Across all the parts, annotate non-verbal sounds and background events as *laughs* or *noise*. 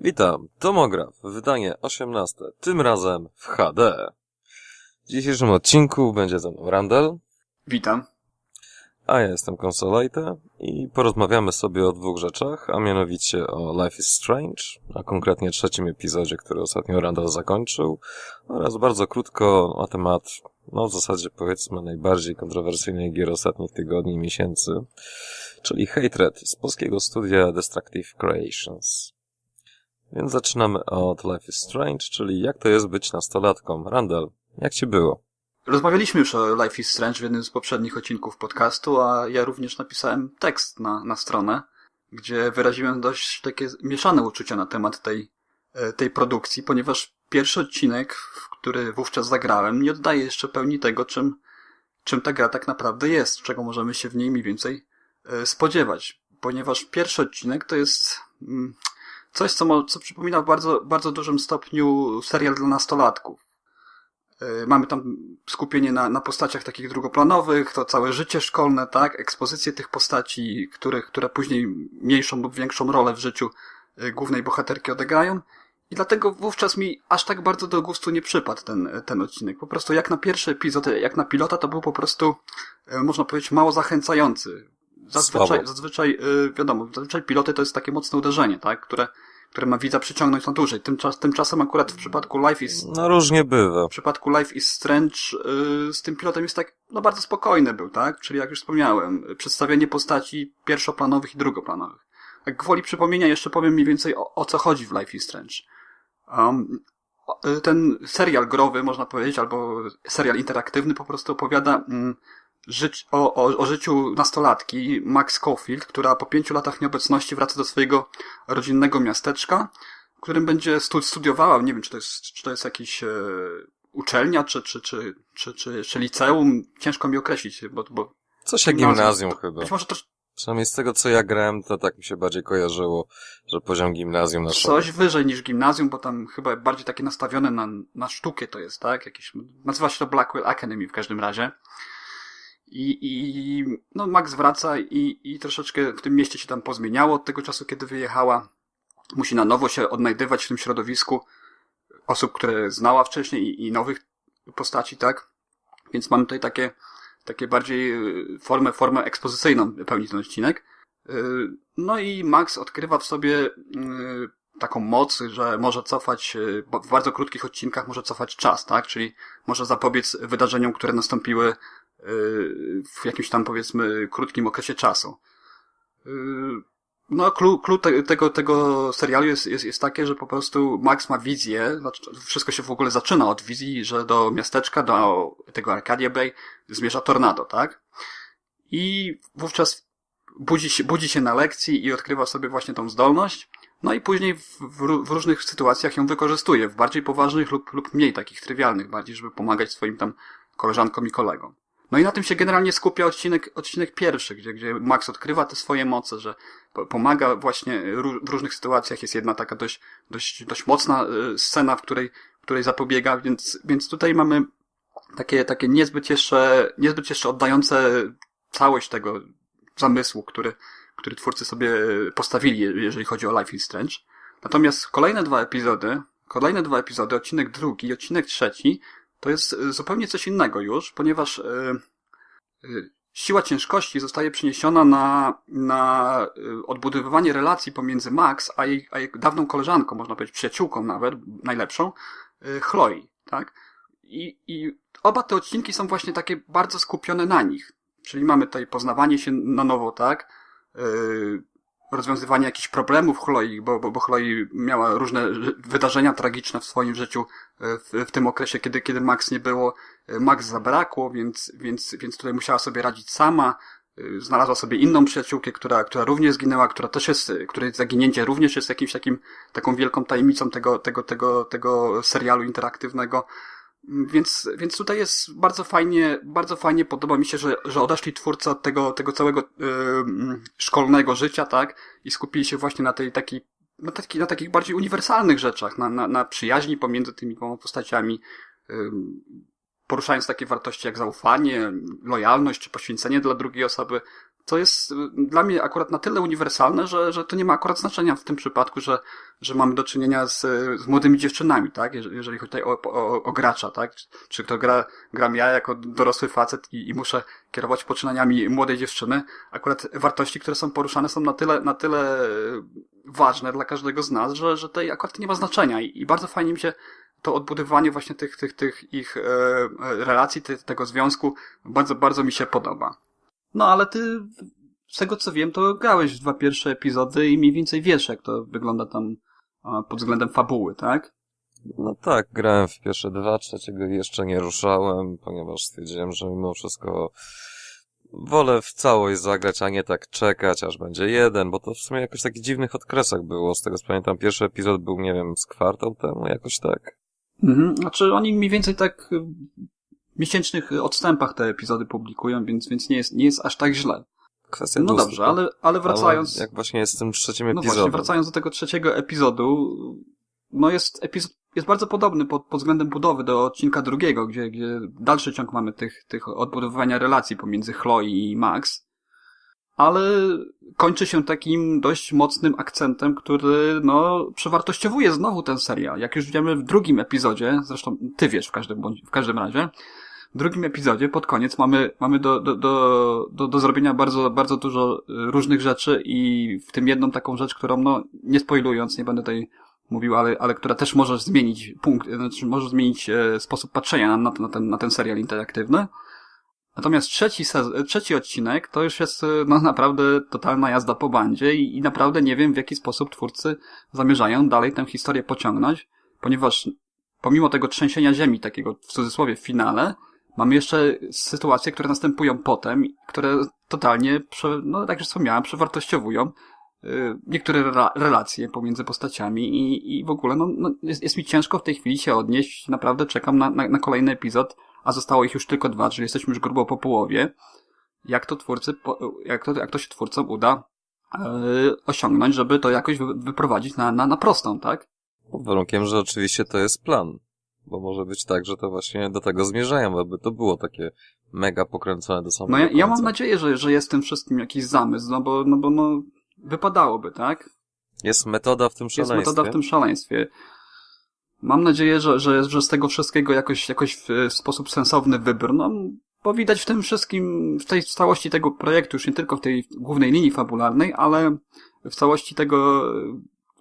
Witam, Tomograf, wydanie 18, tym razem w HD. W dzisiejszym odcinku będzie ze mną Randall, Witam. a ja jestem Consolite i porozmawiamy sobie o dwóch rzeczach, a mianowicie o Life is Strange, a konkretnie trzecim epizodzie, który ostatnio Randall zakończył, oraz bardzo krótko na temat, no w zasadzie powiedzmy najbardziej kontrowersyjnej gier ostatnich tygodni i miesięcy, czyli Hatred z polskiego studia Destructive Creations. Więc zaczynamy od Life is Strange, czyli jak to jest być nastolatką. Randall, jak ci było? Rozmawialiśmy już o Life is Strange w jednym z poprzednich odcinków podcastu, a ja również napisałem tekst na, na stronę, gdzie wyraziłem dość takie mieszane uczucia na temat tej, e, tej produkcji, ponieważ pierwszy odcinek, który wówczas zagrałem, nie oddaje jeszcze pełni tego, czym, czym ta gra tak naprawdę jest, czego możemy się w niej mniej więcej e, spodziewać. Ponieważ pierwszy odcinek to jest mm, coś, co, co przypomina w bardzo, bardzo dużym stopniu serial dla nastolatków. E, Mamy tam skupienie na, na postaciach takich drugoplanowych, to całe życie szkolne, tak, ekspozycję tych postaci, które, które później mniejszą lub większą rolę w życiu e, głównej bohaterki odegrają. I dlatego wówczas mi aż tak bardzo do gustu nie przypadł ten, ten odcinek. Po prostu jak na pierwszy epizod, jak na pilota, to był po prostu, e, można powiedzieć, mało zachęcający. Zazwyczaj, Słabo. zazwyczaj e, wiadomo, zazwyczaj piloty to jest takie mocne uderzenie, tak, które, które ma widza przyciągnąć na dłużej. Tymczas, tymczasem akurat w przypadku Life is No różnie bywa. w przypadku Life is Strange yy, z tym pilotem jest tak, no bardzo spokojny był, tak? Czyli jak już wspomniałem, przedstawienie postaci pierwszoplanowych i drugoplanowych. Jak gwoli przypomnienia jeszcze powiem mniej więcej o, o co chodzi w Life is Strange. Um, y, ten serial growy, można powiedzieć, albo serial interaktywny po prostu opowiada mm, żyć, o, o, o życiu nastolatki Max Caulfield, która po pięciu latach nieobecności wraca do swojego rodzinnego miasteczka, w którym będzie stu- studiowała, nie wiem, czy to jest, czy to jest jakiś e, uczelnia, czy, czy, czy, czy, czy, czy liceum, ciężko mi określić, bo, bo Coś jak Gimnazjum. gimnazjum chyba. być może też Przynajmniej z tego co ja grałem, to tak mi się bardziej kojarzyło, że poziom gimnazjum na coś wyżej niż gimnazjum, bo tam chyba bardziej takie nastawione na, na sztukę to jest, tak? Jakieś, nazywa się to Blackwell Academy w każdym razie. I, i no Max wraca i, i troszeczkę w tym mieście się tam pozmieniało od tego czasu, kiedy wyjechała. Musi na nowo się odnajdywać w tym środowisku osób, które znała wcześniej i, i nowych postaci, tak? Więc mamy tutaj takie, takie bardziej y, formę, formę ekspozycyjną pełni ten odcinek. Y, No i Max odkrywa w sobie y, taką moc, że może cofać, w bardzo krótkich odcinkach może cofać czas, tak? Czyli może zapobiec wydarzeniom, które nastąpiły w jakimś tam powiedzmy krótkim okresie czasu. No, clue, te, tego, tego serialu jest, jest, jest takie, że po prostu Max ma wizję, znaczy wszystko się w ogóle zaczyna od wizji, że do miasteczka, do tego Arcadia Bay zmierza tornado, tak? I wówczas budzi się, budzi się na lekcji i odkrywa sobie właśnie tą zdolność. No i później w, w, w różnych sytuacjach ją wykorzystuje, w bardziej poważnych lub, lub mniej takich trywialnych, bardziej, żeby pomagać swoim tam koleżankom i kolegom. No i na tym się generalnie skupia odcinek, odcinek pierwszy, gdzie, gdzie Max odkrywa te swoje moce, że po- pomaga właśnie ró- w różnych sytuacjach. Jest jedna taka dość, dość, dość mocna y, scena, w której, w której zapobiega, więc, więc tutaj mamy takie, takie niezbyt jeszcze, niezbyt jeszcze oddające całość tego zamysłu, który, który twórcy sobie postawili, jeżeli chodzi o Life is Strange. Natomiast kolejne dwa epizody, kolejne dwa epizody, odcinek drugi i odcinek trzeci, to jest y, zupełnie coś innego już, ponieważ y, y, siła ciężkości zostaje przeniesiona na, na odbudowywanie relacji pomiędzy Max a jej, a jej dawną koleżanką, można powiedzieć przyjaciółką nawet, najlepszą, Chloe, tak? I, I oba te odcinki są właśnie takie bardzo skupione na nich. Czyli mamy tutaj poznawanie się na nowo, tak? Rozwiązywanie jakichś problemów Chloi, bo, bo, bo Chloi miała różne wydarzenia tragiczne w swoim życiu yy, w, w tym okresie, kiedy, kiedy Max nie było. Yy, Max zabrakło, więc, więc, więc tutaj musiała sobie radzić sama. Yy, Znalazła sobie inną przyjaciółkę, która, która również zginęła, która też jest, której zaginięcie również jest jakimś takim, taką wielką tajemnicą tego, tego, tego, tego serialu interaktywnego. Więc, więc tutaj jest bardzo fajnie, bardzo fajnie podoba mi się, że, że odeszli twórcy od tego, tego całego y, szkolnego życia, tak? I skupili się właśnie na tej takiej, na, taki, na takich bardziej uniwersalnych rzeczach, na, na, na przyjaźni pomiędzy tymi dwoma postaciami, ym, poruszając takie wartości jak zaufanie, lojalność czy poświęcenie dla drugiej osoby. To jest y, dla mnie akurat na tyle uniwersalne, że, że to nie ma akurat znaczenia w tym przypadku, że, że mamy do czynienia z, z młodymi dziewczynami, tak? Jeżeli, jeżeli chodzi tutaj o, o, o gracza, tak? Czy kto gra, gram ja jako dorosły facet i, i muszę kierować poczynaniami młodej dziewczyny. Akurat wartości, które są poruszane są na tyle, na tyle y, ważne dla każdego z nas, że, że tutaj akurat nie ma znaczenia i, i bardzo fajnie mi się to odbudowanie właśnie tych, tych, tych ich e relacji, te, tego związku bardzo, bardzo mi się podoba. No ale ty, z tego co wiem, to grałeś w dwa pierwsze epizody i mniej więcej wiesz, jak to wygląda tam pod względem fabuły, tak? No tak, grałem w pierwsze dwa, trzeciego jeszcze nie ruszałem, ponieważ stwierdziłem, że mimo wszystko wolę w całość zagrać, a nie tak czekać, aż będzie jeden, bo to w sumie jakoś w takich dziwnych odkresach było. Z tego co pamiętam, pierwszy epizod był, nie wiem, z kwartał temu, jakoś tak. Mhm, znaczy oni mniej więcej tak miesięcznych odstępach te epizody publikują, więc, więc nie, jest, nie jest aż tak źle. Kwestia no dobrze, ale, ale wracając... Ale jak właśnie jest z tym trzecim epizodem. No właśnie, wracając do tego trzeciego epizodu, no jest epizod jest bardzo podobny pod, pod względem budowy do odcinka drugiego, gdzie, gdzie dalszy ciąg mamy tych, tych odbudowywania relacji pomiędzy Chloe i Max, ale kończy się takim dość mocnym akcentem, który no, przewartościowuje znowu ten serial. Jak już wiemy w drugim epizodzie, zresztą ty wiesz w każdym, w każdym razie, drugim epizodzie pod koniec mamy, mamy do, do, do, do, do zrobienia bardzo, bardzo dużo różnych rzeczy i w tym jedną taką rzecz, którą no, nie spoilując, nie będę tutaj mówił, ale, ale która też może zmienić punkt, znaczy może zmienić e, sposób patrzenia na, na, ten, na ten serial interaktywny. Natomiast trzeci, trzeci odcinek to już jest no, naprawdę totalna jazda po bandzie i, i naprawdę nie wiem w jaki sposób twórcy zamierzają dalej tę historię pociągnąć, ponieważ pomimo tego trzęsienia ziemi, takiego w cudzysłowie w finale, mamy jeszcze sytuacje, które następują potem, które totalnie, no tak jak wspomniałem, przewartościowują y, niektóre relacje pomiędzy postaciami i, i w ogóle no, no jest, jest, mi ciężko w tej chwili się odnieść. Naprawdę czekam na, na, na kolejny epizod a zostało ich już tylko dwa, czyli jesteśmy już grubo po połowie. Jak to twórcy, jak to, jak to się twórcom uda yy, osiągnąć, żeby to jakoś wyprowadzić na, na, na prostą, tak? Pod warunkiem, że oczywiście to jest plan. Bo może być tak, że to właśnie do tego zmierzają, aby to było takie mega pokręcone do samego No ja, ja mam nadzieję, że, że jest w tym wszystkim jakiś zamysł, no bo, no bo no, wypadałoby, tak? Jest metoda w tym szaleństwie. Jest metoda w tym szaleństwie. Mam nadzieję, że, że, że z tego wszystkiego jakoś, jakoś w, w sposób sensowny wybór. No, bo widać w tym wszystkim, w tej całości tego projektu, już nie tylko w tej głównej linii fabularnej, ale w całości tego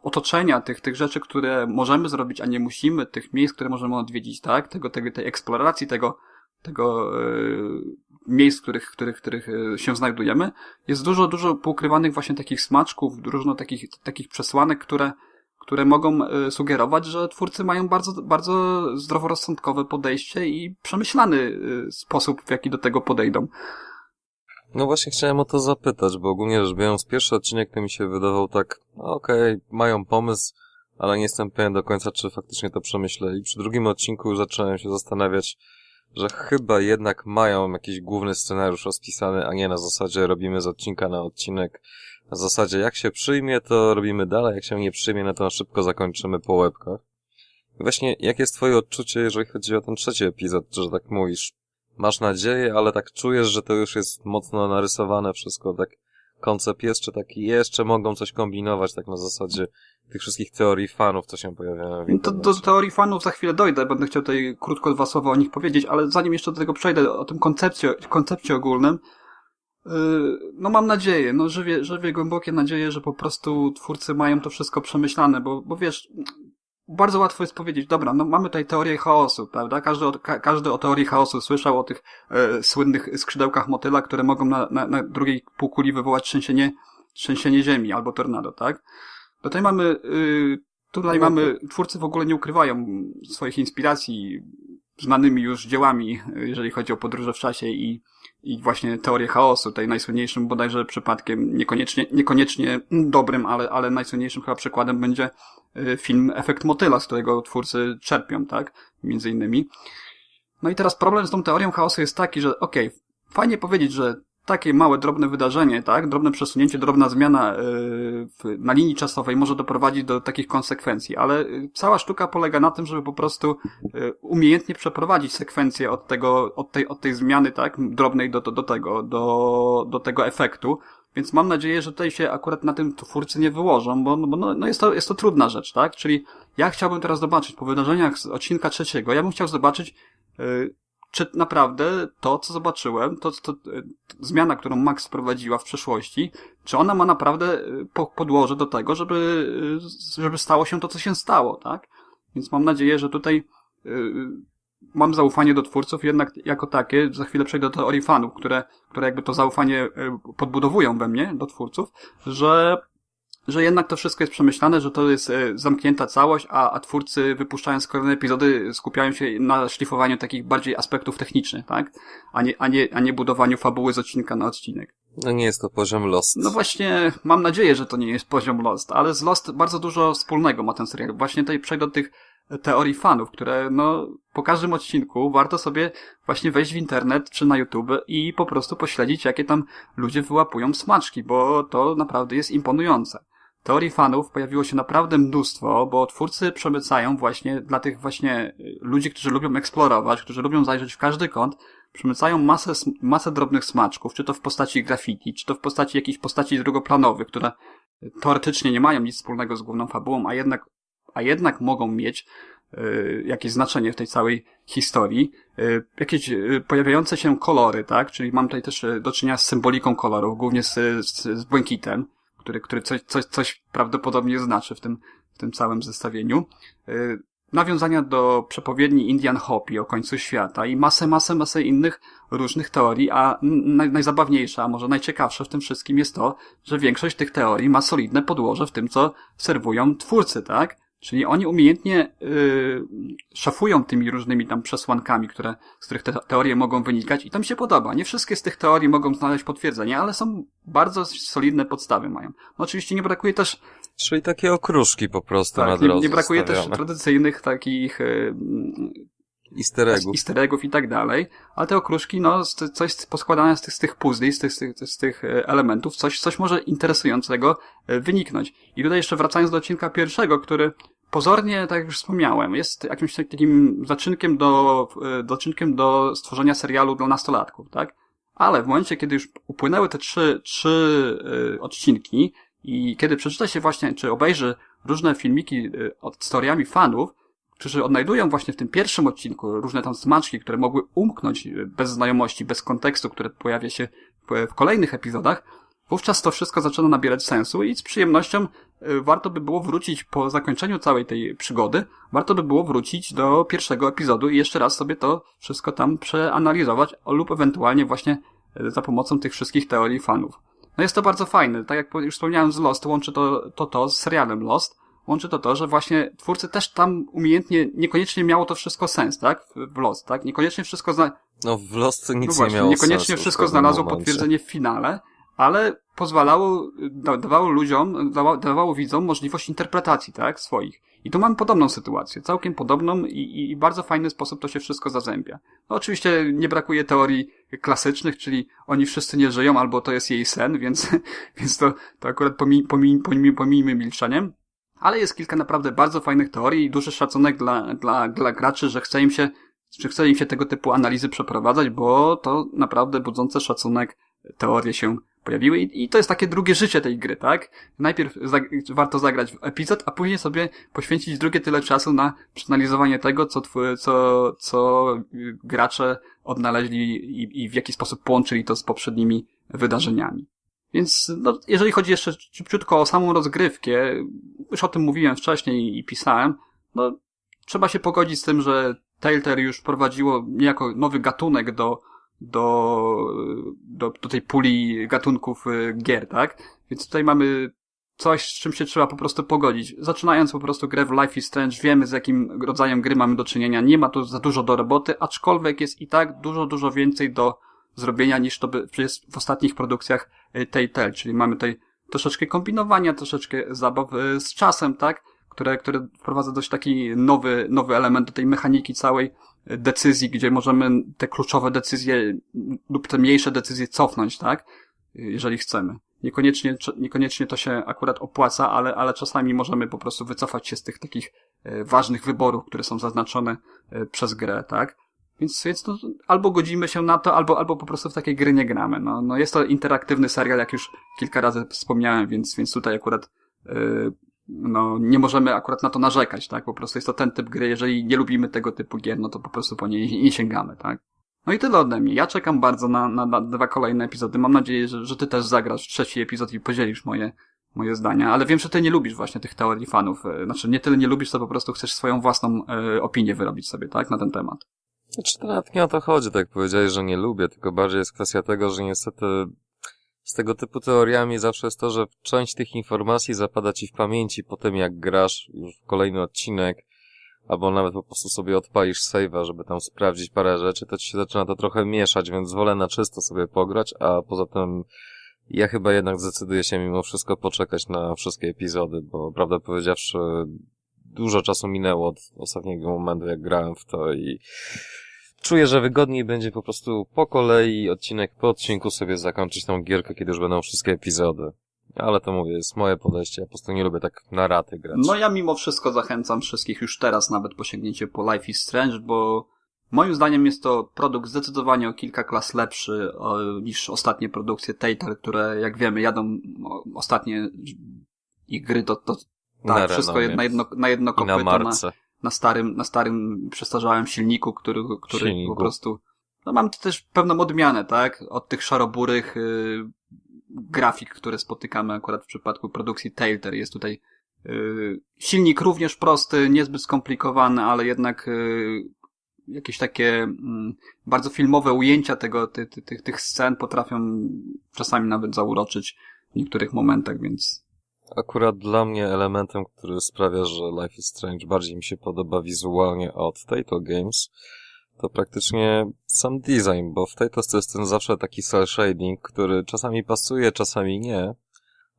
otoczenia, tych, tych rzeczy, które możemy zrobić, a nie musimy, tych miejsc, które możemy odwiedzić, tak? Tego, tego, tej eksploracji, tego, tego yy, miejsc, w których, których, których e, się znajdujemy, jest dużo, dużo poukrywanych właśnie takich smaczków, dużo takich, takich przesłanek, które, które mogą e, sugerować, że twórcy mają bardzo, bardzo zdroworozsądkowe podejście i przemyślany sposób, w jaki do tego podejdą. No właśnie chciałem o to zapytać, bo ogólnie rzecz biorąc, pierwszy odcinek to mi się wydawał tak, okej, okay, mają pomysł, ale nie jestem pewien do końca, czy faktycznie to przemyśleli. Przy drugim odcinku zacząłem się zastanawiać, że chyba jednak mają jakiś główny scenariusz rozpisany, a nie na zasadzie robimy z odcinka na odcinek w zasadzie jak się przyjmie, to robimy dalej, jak się nie przyjmie, no to szybko zakończymy po łebkach. Właśnie, jakie jest twoje odczucie, jeżeli chodzi o ten trzeci epizod, że tak mówisz? Masz nadzieję, ale tak czujesz, że to już jest mocno narysowane wszystko, tak koncept jest, czy taki jeszcze mogą coś kombinować, tak na zasadzie tych wszystkich teorii fanów, co się pojawiają no internecie. Do, teorii fanów za chwilę dojdę, będę chciał tutaj krótko dwa słowa o nich powiedzieć, ale zanim jeszcze do tego przejdę, o tym koncepcie, koncepcie ogólnym, Yy, no mam nadzieję, no żywię, żywię głębokie nadzieję, że po prostu twórcy mają to wszystko przemyślane, bo, bo wiesz, bardzo łatwo jest powiedzieć, dobra, no mamy tutaj teorię chaosu, prawda? Każdy o, ka, każdy o teorii chaosu słyszał o tych e, słynnych skrzydełkach motyla, które mogą na, na, na drugiej półkuli wywołać trzęsienie, trzęsienie ziemi albo tornado, tak? Tutaj mamy, y, tutaj no, mamy, twórcy w ogóle nie ukrywają swoich inspiracji znanymi już dziełami, jeżeli chodzi o podróże w czasie i i właśnie teorię chaosu, tej najsłynniejszym bodajże przypadkiem, niekoniecznie, niekoniecznie dobrym, ale, ale najsłynniejszym chyba przykładem będzie y, film Efekt Motyla, z którego twórcy czerpią, tak? Między innymi. No i teraz problem z tą teorią chaosu jest taki, że okej, okay, fajnie powiedzieć, że takie małe, drobne wydarzenie, tak? Drobne przesunięcie, drobna zmiana yy, na linii czasowej może doprowadzić do takich konsekwencji, ale y, cała sztuka polega na tym, żeby po prostu yy, umiejętnie przeprowadzić sekwencję od tego, od tej, od tej zmiany, tak? Drobnej do, do, do tego, do, do tego efektu. Więc mam nadzieję, że tutaj się akurat na tym twórcy nie wyłożą, bo, bo no, no jest, to, jest to trudna rzecz, tak? Czyli ja chciałbym teraz zobaczyć po wydarzeniach z odcinka trzeciego, ja bym chciał zobaczyć, czy naprawdę to, co zobaczyłem, to, to, to zmiana, którą Max wprowadziła w przeszłości, czy ona ma naprawdę po, podłoże do tego, żeby, żeby stało się to, co się stało, tak? Więc mam nadzieję, że tutaj mam zaufanie do twórców jednak jako takie, za chwilę przejdę do teorii fanów, które, które jakby to zaufanie podbudowują we mnie do twórców, że że jednak to wszystko jest przemyślane, że to jest e, zamknięta całość, a, a twórcy wypuszczając kolejne epizody skupiają się na szlifowaniu takich bardziej aspektów technicznych, tak? A nie, a nie, a nie budowaniu fabuły z odcinka na odcinek. No nie jest to poziom Lost. No właśnie, mam nadzieję, że to nie jest poziom Lost, ale z Lost bardzo dużo wspólnego ma ten serial. Właśnie tutaj przejdę do tych teorii fanów, które no po każdym odcinku warto sobie właśnie wejść w internet czy na YouTube i po prostu pośledzić, jakie tam ludzie wyłapują smaczki, bo to naprawdę jest imponujące. Teorii fanów pojawiło się naprawdę mnóstwo, bo twórcy przemycają właśnie dla tych właśnie ludzi, którzy lubią eksplorować, którzy lubią zajrzeć w każdy kąt, przemycają masę, masę drobnych smaczków, czy to w postaci graffiti, czy to w postaci jakichś postaci drugoplanowych, które teoretycznie nie mają nic wspólnego z główną fabułą, a jednak, a jednak mogą mieć y, jakieś znaczenie w tej całej historii. Y, jakieś y, pojawiające się kolory, tak? Czyli mam tutaj też do czynienia z symboliką kolorów, głównie z, z, z błękitem który, który coś, coś, coś prawdopodobnie znaczy w tym, w tym całym zestawieniu. Y, nawiązania do przepowiedni Indian Hopi o końcu świata i masę, masę, masę innych różnych teorii, a naj, najzabawniejsza, a może najciekawsze w tym wszystkim jest to, że większość tych teorii ma solidne podłoże w tym, co serwują twórcy, tak? Czyli oni umiejętnie yy, szafują tymi różnymi tam przesłankami, które, z których te teorie mogą wynikać i to mi się podoba. Nie wszystkie z tych teorii mogą znaleźć potwierdzenie, ale są bardzo solidne podstawy mają. No oczywiście nie brakuje też... Czyli takie okruszki po prostu tak, na drodze nie, nie brakuje stawiamy. też tradycyjnych takich yy, easter eggów. easter eggów i tak dalej, ale te okruszki, no, coś poskładane z tych, z tych puzli, z tych, z tych, z tych e, elementów, coś, coś może interesującego e, wyniknąć. I tutaj jeszcze wracając do odcinka pierwszego, który pozornie, tak jak już wspomniałem, jest jakimś takim zaczynkiem do, e, zaczynkiem do stworzenia serialu dla nastolatków, tak? Ale w momencie, kiedy już upłynęły te trzy, trzy odcinki i kiedy przeczyta się właśnie, czy obejrzy różne filmiki od historiami fanów, którzy odnajdują właśnie w tym pierwszym odcinku różne tam smaczki, które mogły umknąć bez znajomości, bez kontekstu, które pojawia się w kolejnych epizodach, wówczas to wszystko zaczyna nabierać sensu i z przyjemnością warto by było wrócić po zakończeniu całej tej przygody, warto by było wrócić do pierwszego epizodu i jeszcze raz sobie to wszystko tam przeanalizować lub ewentualnie właśnie y, za pomocą tych wszystkich teorii fanów. No jest to bardzo fajne. Tak jak już wspomniałem z Lost, łączy to to, to z serialem Lost łączy to to, że właśnie twórcy też tam umiejętnie, niekoniecznie miało to wszystko sens, tak? W Lost, tak? Niekoniecznie wszystko zna... No w Lost nic no właśnie, nie miało Niekoniecznie sensu wszystko znalazło potwierdzenie w finale, ale pozwalało, dawało ludziom, dawało, widzom możliwość interpretacji, tak? Swoich. I tu mamy podobną sytuację, całkiem podobną i, i bardzo fajny sposób to się wszystko zazębia. No oczywiście nie brakuje teorii klasycznych, czyli oni wszyscy nie żyją, albo to jest jej sen, więc, *laughs* więc to, to akurat pomij, pomij, pomij, pomijmy milczeniem ale jest kilka naprawdę bardzo fajnych teorii i duży szacunek dla, dla, dla graczy, że chce im się, że chce im się tego typu analizy przeprowadzać, bo to naprawdę budzące szacunek teorie się pojawiły i, i to jest takie drugie życie tej gry, tak? Najpierw za, warto zagrać w epizod, a później sobie poświęcić drugie tyle czasu na przeanalizowanie tego, co, co, co gracze odnaleźli i, i w jaki sposób połączyli to z poprzednimi wydarzeniami. Więc no, jeżeli chodzi jeszcze szybciutko o samą rozgrywkę, już o tym mówiłem wcześniej i pisałem, no trzeba się pogodzić z tym, że Telltale już prowadziło niejako nowy gatunek do, do, do, do tej puli gatunków y, gier, tak? Więc tutaj mamy coś, z czym się trzeba po prostu pogodzić. Zaczynając po prostu grę w Life is Strange, wiemy z jakim rodzajem gry mamy do czynienia. Nie ma tu za dużo do roboty, aczkolwiek jest i tak dużo, dużo więcej do zrobienia niż to by jest w ostatnich produkcjach tej tel, czyli mamy tutaj troszeczkę kombinowania, troszeczkę zabaw e, z czasem, tak? które, które wprowadza dość taki nowy, nowy element do tej mechaniki całej decyzji, gdzie możemy te kluczowe decyzje lub te mniejsze decyzje cofnąć, tak? Jeżeli chcemy. Niekoniecznie, niekoniecznie to się akurat opłaca, ale, ale czasami możemy po prostu wycofać się z tych takich e, ważnych wyborów, które są zaznaczone e, przez grę, tak? Więc, więc to albo godzimy się na to, albo, albo po prostu w takiej gry nie gramy. No, no jest to interaktywny serial, jak już kilka razy wspomniałem, więc, więc tutaj akurat yy, no, nie możemy akurat na to narzekać, tak? Po prostu jest to ten typ gry, jeżeli nie lubimy tego typu gier, no to po prostu po niej nie sięgamy, tak? No i tyle ode mnie. Ja czekam bardzo na, na, na dwa kolejne epizody. Mam nadzieję, że, że ty też zagrasz trzeci epizod i podzielisz moje, moje zdania, ale wiem, że ty nie lubisz właśnie tych teorii fanów. E, znaczy, nie tyle nie lubisz, to po prostu chcesz swoją własną e, opinię wyrobić sobie, tak? Na ten temat. Znaczy, to nawet nie o to chodzi, tak powiedziałeś, że nie lubię, tylko bardziej jest kwestia tego, że niestety z tego typu teoriami zawsze jest to, że część tych informacji zapada ci w pamięci po tym, jak grasz już w kolejny odcinek, albo nawet po prostu sobie odpalisz save'a, żeby tam sprawdzić parę rzeczy, to ci się zaczyna to trochę mieszać, więc wolę na czysto sobie pograć, a poza tym ja chyba jednak zdecyduję się mimo wszystko poczekać na wszystkie epizody, bo prawdę powiedziawszy dużo czasu minęło od ostatniego momentu, jak grałem w to i czuję, że wygodniej będzie po prostu po kolei, odcinek po odcinku sobie zakończyć tą gierkę, kiedy już będą wszystkie epizody. Ale to mówię, jest moje podejście, ja po prostu nie lubię tak na raty grać. No ja mimo wszystko zachęcam wszystkich już teraz nawet po sięgnięcie po Life is Strange, bo moim zdaniem jest to produkt zdecydowanie o kilka klas lepszy niż ostatnie produkcje Tater, które jak wiemy jadą ostatnie ich gry to, to tak, na wszystko na jedno, na jedno kopyto. Na marce. Na, na starym, na starym przestarzałym silniku, który, który silniku. po prostu, no mam też pewną odmianę, tak? Od tych szaroburych yy, grafik, które spotykamy akurat w przypadku produkcji Tailter. Jest tutaj yy, silnik również prosty, niezbyt skomplikowany, ale jednak yy, jakieś takie yy, bardzo filmowe ujęcia tego, ty, ty, tych, tych scen potrafią czasami nawet zauroczyć w niektórych momentach, więc Akurat dla mnie elementem, który sprawia, że Life is Strange bardziej mi się podoba wizualnie od Tato Games, to praktycznie sam design, bo w Tatos to jest ten zawsze taki cel shading, który czasami pasuje, czasami nie,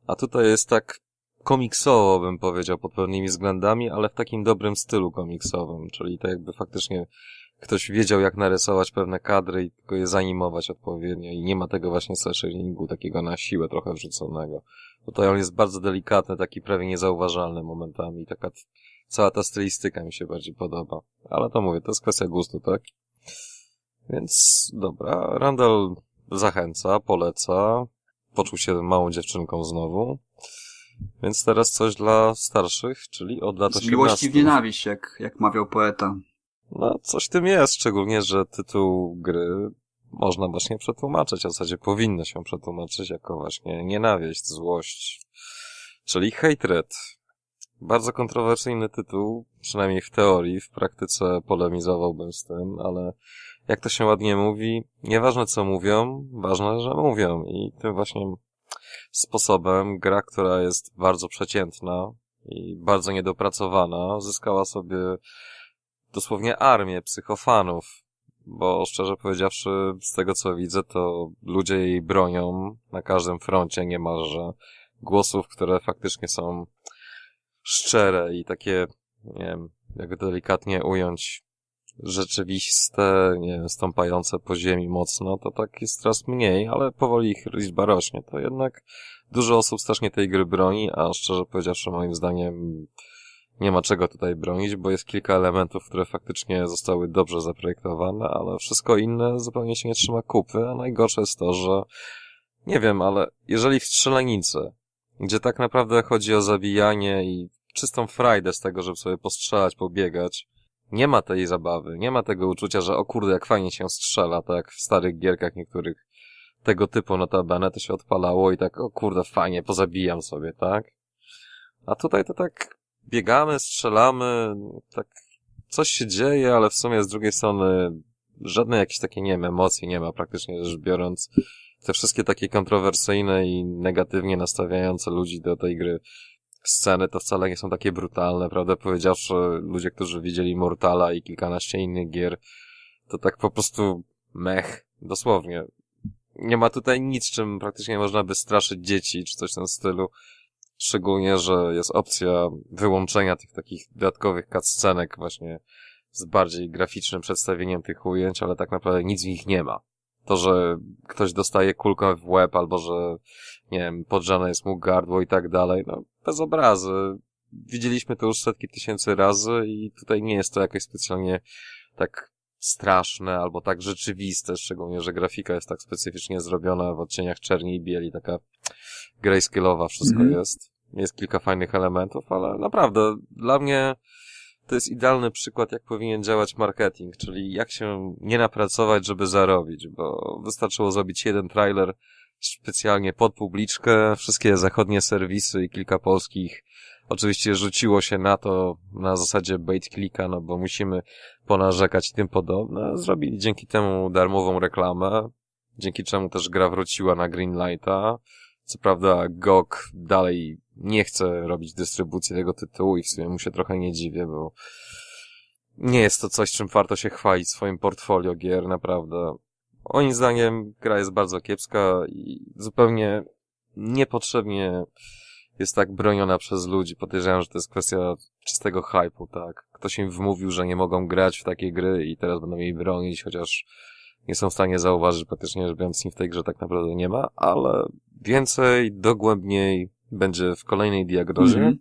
a tutaj jest tak komiksowo, bym powiedział, pod pewnymi względami, ale w takim dobrym stylu komiksowym, czyli tak jakby faktycznie ktoś wiedział, jak narysować pewne kadry i tylko je zanimować odpowiednio i nie ma tego właśnie cel shadingu takiego na siłę trochę wrzuconego. Tutaj on jest bardzo delikatny, taki prawie niezauważalny momentami. Taka cała ta stylistyka mi się bardziej podoba. Ale to mówię, to jest kwestia gustu, tak? Więc dobra, Randall zachęca, poleca. Poczuł się małą dziewczynką znowu. Więc teraz coś dla starszych, czyli od lat 18. Z miłości w nienawiść, jak, jak mawiał poeta. No, coś tym jest, szczególnie, że tytuł gry można właśnie przetłumaczyć, a w zasadzie powinno się przetłumaczyć jako właśnie nienawiść, złość, czyli hatred. Bardzo kontrowersyjny tytuł, przynajmniej w teorii, w praktyce polemizowałbym z tym, ale jak to się ładnie mówi, nieważne co mówią, ważne, że mówią i tym właśnie sposobem gra, która jest bardzo przeciętna i bardzo niedopracowana, zyskała sobie dosłownie armię psychofanów, bo szczerze powiedziawszy, z tego co widzę, to ludzie jej bronią na każdym froncie niemalże głosów, które faktycznie są szczere i takie, nie wiem, jak delikatnie ująć, rzeczywiste, nie wiem, stąpające po ziemi mocno, to tak jest coraz mniej, ale powoli ich liczba rośnie. To jednak dużo osób strasznie tej gry broni, a szczerze powiedziawszy, moim zdaniem, nie ma czego tutaj bronić, bo jest kilka elementów, które faktycznie zostały dobrze zaprojektowane, ale wszystko inne zupełnie się nie trzyma kupy, a najgorsze jest to, że nie wiem, ale jeżeli w strzelanicy, gdzie tak naprawdę chodzi o zabijanie i czystą frajdę z tego, żeby sobie postrzelać, pobiegać, nie ma tej zabawy, nie ma tego uczucia, że o kurde, jak fajnie się strzela, tak jak w starych gierkach niektórych tego typu notabene to się odpalało i tak, o kurde, fajnie, pozabijam sobie, tak? A tutaj to tak biegamy, strzelamy, tak coś się dzieje, ale w sumie z drugiej strony żadnej jakieś takie, nie wiem, emocji nie ma praktycznie rzecz biorąc. Te wszystkie takie kontrowersyjne i negatywnie nastawiające ludzi do tej gry sceny to wcale nie są takie brutalne, prawda? Powiedziawszy, ludzie, którzy widzieli Mortala i kilkanaście innych gier, to tak po prostu mech, dosłownie. Nie ma tutaj nic, czym praktycznie można by straszyć dzieci, czy coś w tym stylu. Szczególnie, że jest opcja wyłączenia tych takich dodatkowych cutscenek właśnie z bardziej graficznym przedstawieniem tych ujęć, ale tak naprawdę nic w nich nie ma. To, że ktoś dostaje kulkę w łeb, albo że, nie wiem, podrzane jest mu gardło i tak dalej, no, bez obrazy. Widzieliśmy to już setki tysięcy razy i tutaj nie jest to jakoś specjalnie tak straszne albo tak rzeczywiste, szczególnie, że grafika jest tak specyficznie zrobiona w odcieniach czerni i bieli, taka grayscale'owa wszystko Mhm. jest. Jest kilka fajnych elementów, ale naprawdę dla mnie to jest idealny przykład, jak powinien działać marketing, czyli jak się nie napracować, żeby zarobić, bo wystarczyło zrobić jeden trailer specjalnie pod publiczkę, wszystkie zachodnie serwisy i kilka polskich oczywiście rzuciło się na to na zasadzie bait clicka, no bo musimy ponarzekać tym podobne. Zrobili dzięki temu darmową reklamę, dzięki czemu też gra wróciła na Greenlighta. Co prawda GOG dalej nie chce robić dystrybucji tego tytułu i w sumie mu się trochę nie dziwię, bo nie jest to coś, czym warto się chwalić swoim portfolio gier, naprawdę. Moim zdaniem gra jest bardzo kiepska i zupełnie niepotrzebnie jest tak broniona przez ludzi. Podejrzewam, że to jest kwestia czystego hype'u, tak? Ktoś im wmówił, że nie mogą grać w takie gry i teraz będą jej bronić, chociaż nie są w stanie zauważyć, że praktycznie rzecz biorąc w tej grze tak naprawdę nie ma, ale więcej, dogłębniej będzie w kolejnej diagnozie, Mhm.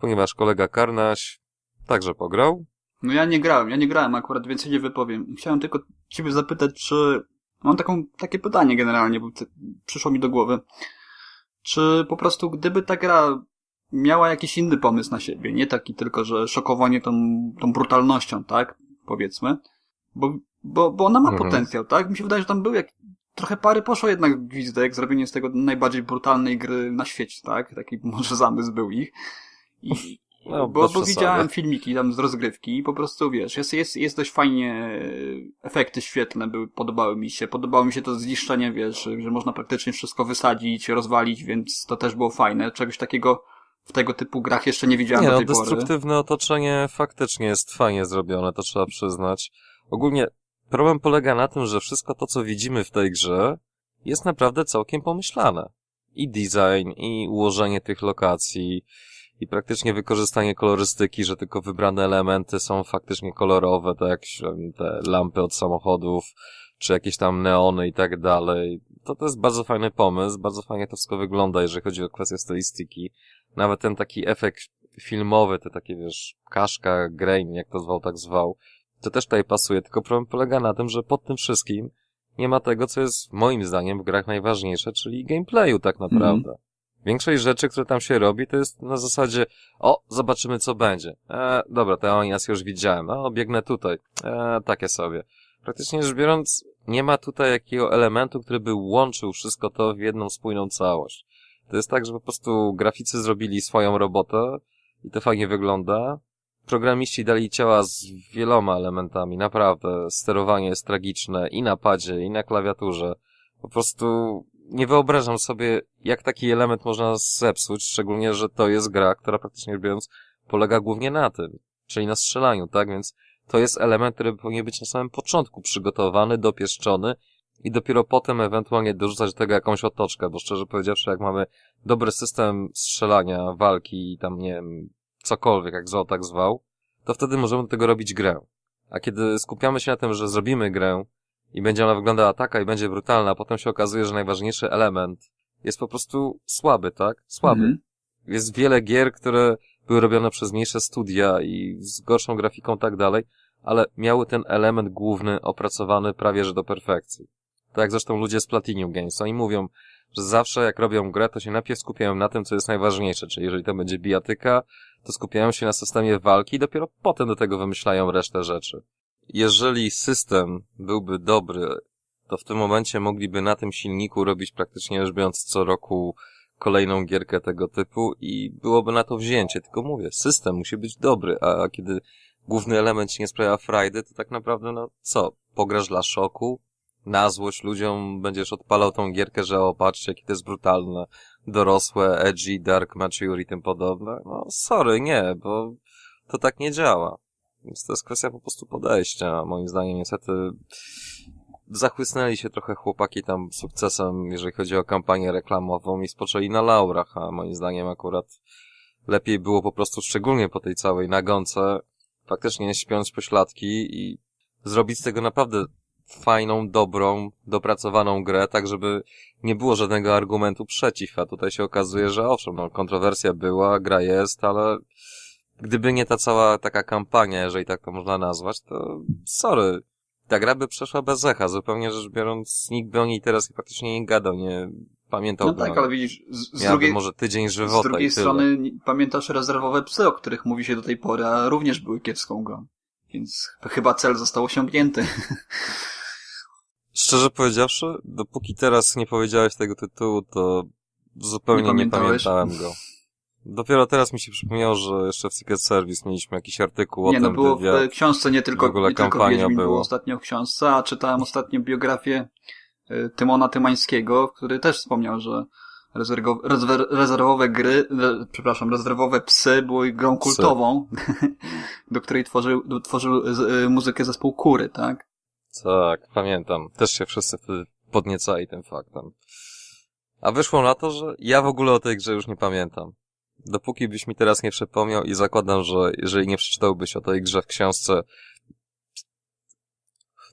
ponieważ kolega Karnaś także pograł. No ja nie grałem, ja nie grałem akurat, więc się nie wypowiem. Chciałem tylko ciebie zapytać, czy... Mam taką, takie pytanie generalnie, bo przyszło mi do głowy. Czy po prostu gdyby ta gra miała jakiś inny pomysł na siebie, nie taki tylko, że szokowanie tą, tą brutalnością, tak? Powiedzmy. Bo, bo, bo ona ma Mhm. potencjał, tak? Mi się wydaje, że tam był jak... Trochę pary poszło jednak gwizdek, zrobienie z tego najbardziej brutalnej gry na świecie, tak? Taki *laughs* może zamysł był ich. I, No, bo, bo widziałem filmiki tam z rozgrywki i po prostu wiesz, jest, jest, jest dość fajnie, e, efekty świetlne były, podobały mi się. Podobało mi się to zniszczenie, wiesz, że można praktycznie wszystko wysadzić, rozwalić, więc to też było fajne. Czegoś takiego w tego typu grach jeszcze nie widziałem Nie, do no, tej pory. destruktywne otoczenie faktycznie jest fajnie zrobione, to trzeba przyznać. Ogólnie problem polega na tym, że wszystko to, co widzimy w tej grze, jest naprawdę całkiem pomyślane. I design, i ułożenie tych lokacji, i praktycznie wykorzystanie kolorystyki, że tylko wybrane elementy są faktycznie kolorowe, tak jak te lampy od samochodów, czy jakieś tam neony i tak dalej. To, to jest bardzo fajny pomysł, bardzo fajnie to wszystko wygląda, jeżeli chodzi o kwestię stylistyki. Nawet ten taki efekt filmowy, te takie, wiesz, kaszka, grain, jak to zwał, tak zwał, to też tutaj pasuje, tylko problem polega na tym, że pod tym wszystkim nie ma tego, co jest moim zdaniem w grach najważniejsze, czyli gameplayu tak naprawdę. Większość rzeczy, które tam się robi, to jest na zasadzie, o, zobaczymy co będzie. E, dobra, to ja już widziałem, o, biegnę tutaj. E, takie sobie. Praktycznie rzecz biorąc, nie ma tutaj jakiego elementu, który by łączył wszystko to w jedną spójną całość. To jest tak, że po prostu graficy zrobili swoją robotę i to fajnie wygląda. Programiści dali ciała z wieloma elementami, naprawdę. Sterowanie jest tragiczne i na padzie, i na klawiaturze. Po prostu nie wyobrażam sobie, jak taki element można zepsuć, szczególnie, że to jest gra, która praktycznie biorąc polega głównie na tym, czyli na strzelaniu, tak? Więc to jest element, który powinien być na samym początku przygotowany, dopieszczony i dopiero potem ewentualnie dorzucać do tego jakąś otoczkę, bo szczerze powiedziawszy, jak mamy dobry system strzelania, walki i tam, nie wiem, cokolwiek, jak zwał, tak zwał, to wtedy możemy do tego robić grę. A kiedy skupiamy się na tym, że zrobimy grę i będzie ona wyglądała taka i będzie brutalna, a potem się okazuje, że najważniejszy element jest po prostu słaby, tak? Słaby. Mhm. Jest wiele gier, które były robione przez mniejsze studia i z gorszą grafiką i tak dalej, ale miały ten element główny opracowany prawie że do perfekcji. Tak jak zresztą ludzie z Platinum Games. Oni mówią, że zawsze jak robią grę, to się najpierw skupiają na tym, co jest najważniejsze, czyli jeżeli to będzie bijatyka, to skupiają się na systemie walki i dopiero potem do tego wymyślają resztę rzeczy. Jeżeli system byłby dobry, to w tym momencie mogliby na tym silniku robić praktycznie rzecz biorąc co roku kolejną gierkę tego typu i byłoby na to wzięcie. Tylko mówię, system musi być dobry, a kiedy główny element ci nie sprawia frajdy, to tak naprawdę, no co, pograsz dla szoku, na złość ludziom będziesz odpalał tą gierkę, że o, patrzcie, jakie to jest brutalne, dorosłe, edgy, dark, mature i tym podobne. No, sorry, nie, bo to tak nie działa. Więc to jest kwestia po prostu podejścia. Moim zdaniem niestety zachłysnęli się trochę chłopaki tam sukcesem, jeżeli chodzi o kampanię reklamową i spoczęli na laurach, a moim zdaniem akurat lepiej było po prostu, szczególnie po tej całej nagonce, faktycznie śpiąć pośladki i zrobić z tego naprawdę fajną, dobrą, dopracowaną grę, tak żeby nie było żadnego argumentu przeciw, a tutaj się okazuje, że owszem, no, kontrowersja była, gra jest, ale gdyby nie ta cała taka kampania, jeżeli tak to można nazwać, to sorry, ta gra by przeszła bez echa, zupełnie rzecz biorąc, nikt by o niej teraz faktycznie nie gadał, nie pamiętał No tak, ale widzisz, z, z drugiej, może tydzień z żywota drugiej i tyle. strony pamiętasz rezerwowe psy, o których mówi się do tej pory, a również były kiepską grą. Więc ch- chyba cel został osiągnięty. *laughs* Szczerze powiedziawszy, dopóki teraz nie powiedziałeś tego tytułu, to zupełnie Nie nie, pamiętałem go. Dopiero teraz mi się przypomniało, że jeszcze w Secret Service mieliśmy jakiś artykuł nie, o no tym było wywiad. w książce, nie tylko, W ogóle nie tylko kampania Wiedźmin było była. ostatnio w książce, a czytałem ostatnio biografię y, Tymona Tymańskiego, który też wspomniał, że rezwer- rezerwowe gry, re, przepraszam, rezerwowe psy były grą Psy. kultową, *laughs* do której tworzył, tworzył y, muzykę zespół Kury, tak? Tak, pamiętam. Też się wszyscy wtedy podniecali tym faktem. A wyszło na to, że ja w ogóle o tej grze już nie pamiętam. Dopóki byś mi teraz nie przypomniał i zakładam, że jeżeli nie przeczytałbyś o tej grze w książce,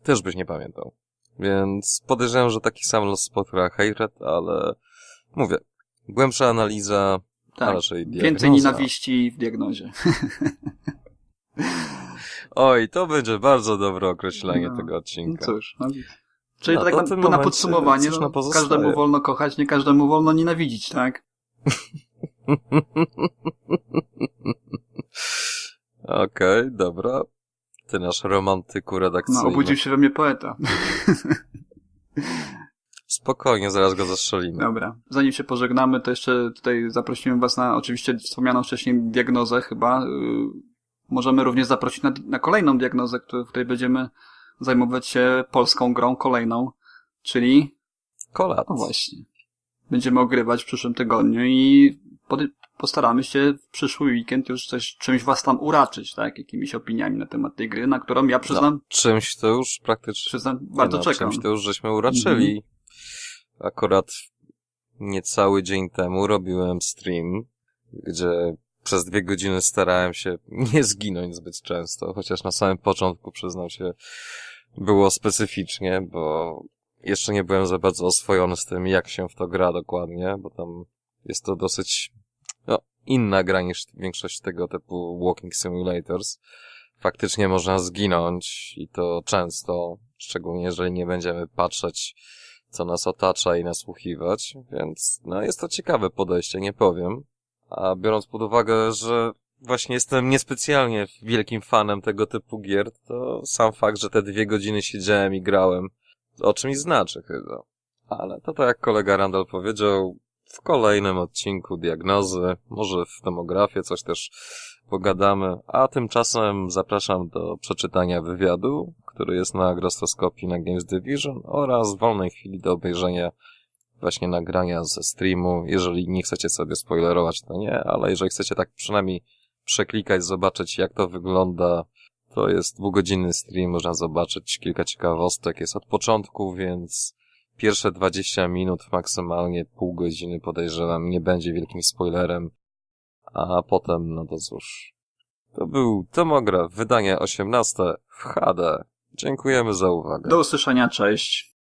też byś nie pamiętał. Więc podejrzewam, że taki sam los spotka Hatred, ale mówię, głębsza analiza, a Tak. raczej Więcej diagnoza. nienawiści w diagnozie. *laughs* Oj, to będzie bardzo dobre określenie No. tego No odcinka. cóż, no. Czyli No tak na, na momencie podsumowanie, no, każdemu wolno kochać, nie każdemu wolno nienawidzić, tak? *laughs* *laughs* Okej, dobra. Ty nasz romantyku No, redakcyjny. obudził się we mnie poeta. *laughs* Spokojnie, zaraz go zastrzelimy. Dobra. Zanim się pożegnamy, to jeszcze tutaj zaprosiłem Was na oczywiście wspomnianą wcześniej diagnozę chyba. Yy, Możemy również zaprosić na, na kolejną diagnozę, w której będziemy zajmować się polską grą kolejną, czyli Kolat. no właśnie. Będziemy ogrywać w przyszłym tygodniu i postaramy się w przyszły weekend już coś, czymś Was tam uraczyć, tak? Jakimiś opiniami na temat tej gry, na którą ja przyznam, No, czymś to już praktycznie... przyznam bardzo no, czekam. Czymś to już żeśmy uraczyli. Mhm. Akurat niecały dzień temu robiłem stream, gdzie przez dwie godziny starałem się *laughs* nie zginąć zbyt często, chociaż na samym początku, przyznam się, było specyficznie, bo jeszcze nie byłem za bardzo oswojony z tym, jak się w to gra dokładnie, bo tam jest to dosyć no, inna gra niż większość tego typu walking simulators. Faktycznie można zginąć i to często, szczególnie jeżeli nie będziemy patrzeć, co nas otacza i nasłuchiwać, więc no jest to ciekawe podejście, nie powiem. A biorąc pod uwagę, że właśnie jestem niespecjalnie wielkim fanem tego typu gier, to sam fakt, że te dwie godziny siedziałem i grałem, o czymś znaczy chyba. Ale to tak jak kolega Randall powiedział, w kolejnym odcinku diagnozy, może w tomografię coś też pogadamy, a tymczasem zapraszam do przeczytania wywiadu, który jest na Grostoskopii na Games Division oraz w wolnej chwili do obejrzenia właśnie nagrania ze streamu. Jeżeli nie chcecie sobie spoilerować, to nie, ale jeżeli chcecie tak przynajmniej przeklikać, zobaczyć jak to wygląda, to jest dwugodzinny stream, można zobaczyć kilka ciekawostek, jest od początku, więc pierwsze 20 minut, maksymalnie pół godziny podejrzewam, nie będzie wielkim spoilerem, a potem, no to cóż. To był Tomograf, wydanie 18 w HD. Dziękujemy za uwagę. Do usłyszenia, cześć.